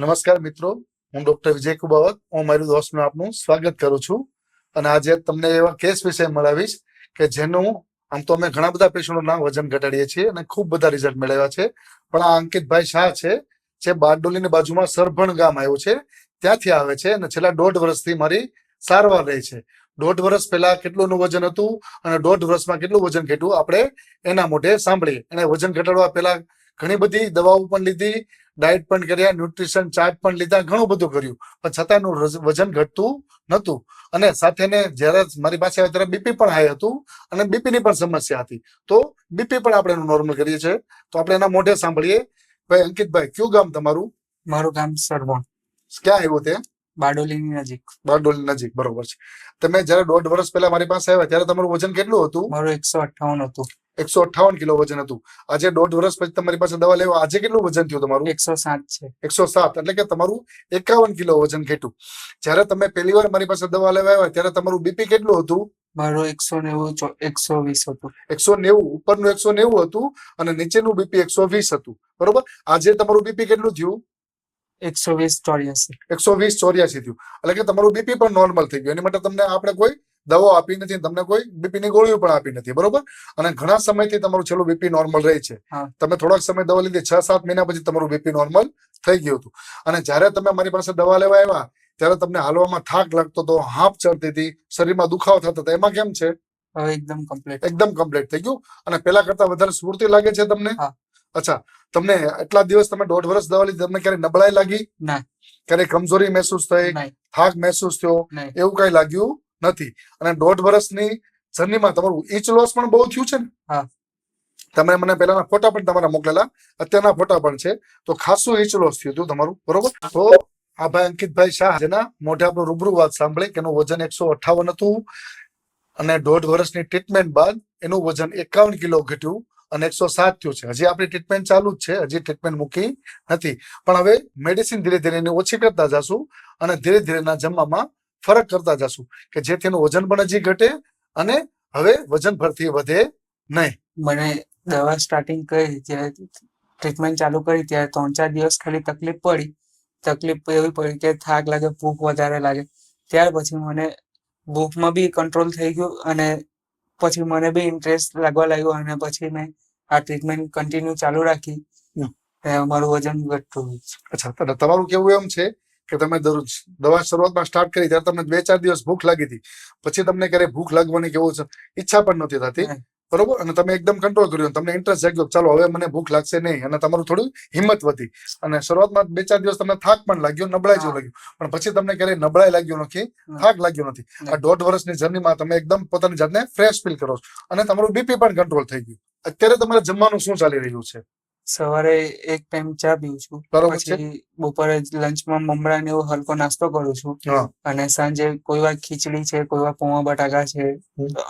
નમસ્કાર મિત્રો, હું ડોક્ટર વિજય કુબાવત, હું મારું દોસ્તનું આપનું સ્વાગત કરું છું. અને આજે તમને એવા કેસ વિશે મળાવીશ કે જેનું આમ તો અમે ઘણા બધા પેશન્ટોના વજન ઘટાડીએ છીએ અને ખૂબ બધા રિઝલ્ટ મેળવ્યા છે. પણ આ અંકિતભાઈ શાહ છે, જે બારડોલીની બાજુમાં સરભણ ગામ આવ્યું છે, ત્યાંથી આવે છે અને છેલ્લા દોઢ વર્ષથી મારી સારવાર રહી છે. દોઢ વર્ષ પહેલા કેટલું વજન હતું અને દોઢ વર્ષમાં કેટલું વજન ઘટ્યું, આપણે એના મોઢે સાંભળીએ. એને વજન ઘટાડવા પહેલા ઘણી બધી દવાઓ પણ લીધી ડાયટ પણ કર્યા ન્યુટ્રિશન ચાર્ટ પણ લીધા ઘણું બધું કર્યું. પણ છતાં એનું વજન ઘટતું નહોતું. અને સાથે ને જ્યારે મારી પાસે આવ્યા ત્યારે બીપી પણ હાઈ હતું અને બીપીની પણ સમસ્યા હતી. તો બીપી પણ આપણે એનું નોર્મલ કરીએ છીએ. તો આપણે એના મોઢે સાંભળીએ. ભાઈ અંકિતભાઈ કયું ગામ તમારું? મારું ગામ સરવણ. ક્યાં આવ્યું તે? બારડોલીની નજીક. બારડોલી નજીક બરોબર છે. તમે જ્યારે દોઢ વર્ષ પહેલા મારી પાસે આવ્યા ત્યારે તમારું વજન કેટલું હતું? મારું એકસો અઠ્ઠાવન હતું. એકસો અઠ્ઠાવન કિલો વજન હતું. આજે દોઢ વર્ષ પછી તમારી પાસે દવા લેવા આજે કેટલું વજન થયું તમારું? એકસો સાત છે. એકસો સાત એટલે કે તમારું એકાવન કિલો વજન ઘટ્યું. જ્યારે તમે પહેલી વાર મારી પાસે દવા લેવા આવ્યા ત્યારે તમારું બીપી કેટલું હતું? મારું એકસો નેવું એકસો વીસ હતું. એકસો નેવું ઉપરનું એકસો નેવું હતું અને નીચેનું બીપી એકસો વીસ હતું. બરોબર? આજે તમારું બીપી કેટલું થયું? એકસો વીસ ચોર્યાસી. એકસો વીસ ચોર્યાસી થયું. એટલે કે તમારું બીપી પણ નોર્મલ થઈ ગયું. એની માટે તમને આપણે કોઈ દવાઓ આપી નથી તમને કોઈ બીપી ની ગોળીઓ પણ આપી નથી. બરોબર? અને ઘણા સમયથી તમારું છેલ્લું બીપી નોર્મલ રહે છે. તમે થોડાક સમય દવા લીધી છ સાત મહિના પછી તમારું બીપી નોર્મલ થઈ ગયું હતું. અને જ્યારે તમે મારી પાસે દવા લેવા આવ્યા ત્યારે તમને હાલવામાં થાક લાગતો હતો હાંફ ચડતી હતી શરીરમાં દુખાવો થતો હતો. એમાં કેમ છે? એકદમ કમ્પ્લીટ એકદમ કમ્પ્લીટ થઈ ગયું. અને પેલા કરતા વધારે સ્ફૂર્તિ લાગે છે તમને. અચ્છા તમને એટલા દિવસ તમે દોઢ વર્ષ દવા લીધી તમને ક્યારે નબળાઈ લાગી? ના. ક્યારે કમજોરી મહેસૂસ થઈ? થાક મહેસૂસ થયો? એવું કઈ લાગ્યું નથી. અને દોઢ વર્ષની જર્નીમાં તમારું ઈચ લોસ પણ બહુ થયું છે ને? તમે મને પહેલાના ફોટા પણ તમારા મોકલેલા. અત્યારના ફોટા પણ છે. તો ખાસું ઈચ લોસ થયું હતું તમારું બરોબર? તો આ ભાઈ અંકિતભાઈ શાહ. જેના મોઢે આપણું રૂબરૂ વાત સાંભળી કે એનું વજન એકસો અઠ્ઠાવન હતું. અને દોઢ વર્ષની ટ્રીટમેન્ટ બાદ એનું વજન એકાવન કિલો ઘટ્યું. અને એકસો સાત થયું છે. હજી આપણી ટ્રીટમેન્ટ ચાલુ જ છે. હજી ટ્રીટમેન્ટ મૂકી નથી. પણ હવે મેડિસિન ધીરે ધીરે એની ઓછી કરતા જશું અને ધીરે ધીરે એના જમવામાં ફરક કરતા જશું કે જેથી એનું વજન પણ હજી ઘટે અને હવે વજન ભરતી વધે નહીં. મને દવા સ્ટાર્ટિંગ કરી જ્યારે ટ્રીટમેન્ટ ચાલુ કરી ત્યારે ત્રણ ચાર દિવસ ખાલી તકલીફ પડી. તકલીફ એવી પડી કે થાક લાગે, ભૂખ વધારે લાગે. ત્યાર પછી મને ભૂખમાં બી કંટ્રોલ થઈ ગયું અને પછી મને બી ઇન્ટરેસ્ટ લાગવા લાગ્યો અને પછી મેં આ ટ્રીટમેન્ટ કન્ટિન્યુ ચાલુ રાખી. મારું વજન ઘટતું અચ્છા તમારું કેવું એમ છે કે તમે દરરોજ દવા શરૂઆતમાં સ્ટાર્ટ કરી ત્યારે તમને બે ચાર દિવસ ભૂખ લાગી હતી. પછી તમને ક્યારે ભૂખ લાગવાની કેવું છે ઈચ્છા પણ નથી થતી. બરોબર? અને તમે એકદમ કંટ્રોલ કર્યો તમને ઇન્ટરેસ્ટ જાગ્યો ચાલો હવે મને ભૂખ લાગશે નહીં અને તમારું થોડું હિંમત વધી. અને શરૂઆતમાં બે ચાર દિવસ તમને થાક પણ લાગ્યો નબળાઈ જેવું લાગ્યું. પણ પછી તમને ક્યારેય નબળાઈ લાગ્યો નથી થાક લાગ્યો નથી. આ દોઢ વર્ષની જર્નીમાં તમે એકદમ પોતાની જાતને ફ્રેશ ફીલ કરો છો. અને તમારું બીપી પણ કંટ્રોલ થઈ ગયું. અત્યારે તમારે જમવાનું શું ચાલી રહ્યું છે? સવારે એક ટાઈમ ચા પીઉં છું. પછી બપોરે લંચમાં મમરા ને એવો હલકો નાસ્તો કરું છું. અને સાંજે કોઈ વાર ખીચડી છે કોઈ વાર પૌવા બટાકા છે.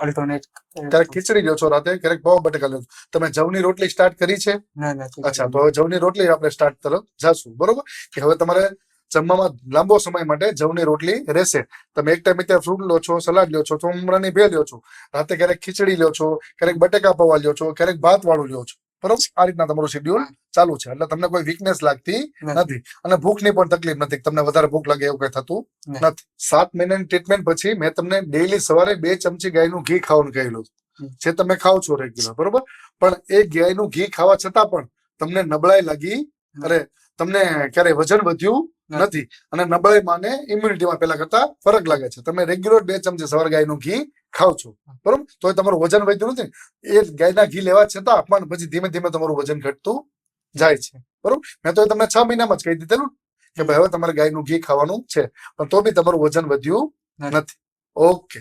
અલ્ટરનેટ ક્યારેક ખીચડી લ્યો છો રાતે ક્યારેક પૌવા બટાકા લો છો. તમે જવની રોટલી સ્ટાર્ટ કરી છે? ના ના અચ્છા તો હવે જવની રોટલી આપણે સ્ટાર્ટ તરફ જાશું બરોબર? કે હવે તમારે જમવામાં લાંબો સમય માટે જવની રોટલી રહેશે. તમે એક ટાઈમ અત્યારે ફ્રૂટ લો છો સલાડ લો છો તો ઉમરાની ભે લો છો. રાતે ક્યારેક ખીચડી લો છો ક્યારેક બટેકા પૌવા લો છો ક્યારેક ભાત વાળું લો છો. બરોબર? આ રીતના તમારું શેડ્યુલ ચાલુ છે. એટલે તમને કોઈ વીકનેસ લાગતી નથી. અને ભૂખની પણ તકલીફ નથી. તમને વધારે ભૂખ લાગે એવું કઈ થતું નથી. સાત મહિનાની ટ્રીટમેન્ટ પછી મેં તમને ડેઈલી સવારે બે ચમચી ગાયનું ઘી ખાવાનું કહેલું. જે તમે ખાવ છો રેગ્યુલર બરોબર? પણ એ ગાયનું ઘી ખાવા છતાં પણ તમને નબળાઈ લાગી અરે તમને ક્યારેય વજન વધ્યું નથી. અને નબળાઈ માને ઇમ્યુનિટીમાં પેલા કરતા ફરક લાગે છે. તમે રેગ્યુલર બે ચમચી સવારે ગાયનું ઘી ખાવ છો. બરોબર? તો તમારું વજન વધ્યું નથી. એ ગાયના ઘી લેવા છતાં પણ પછી ધીમે ધીમે તમારું વજન ઘટતું જાય છે. બરોબર? મેં તો એ તમને છ મહિનામાં જ કહી દીધેલું કે ભાઈ હવે તમારે ગાયનું ઘી ખાવાનું છે. પણ તો બી તમારું વજન વધ્યું. નથી. ઓકે.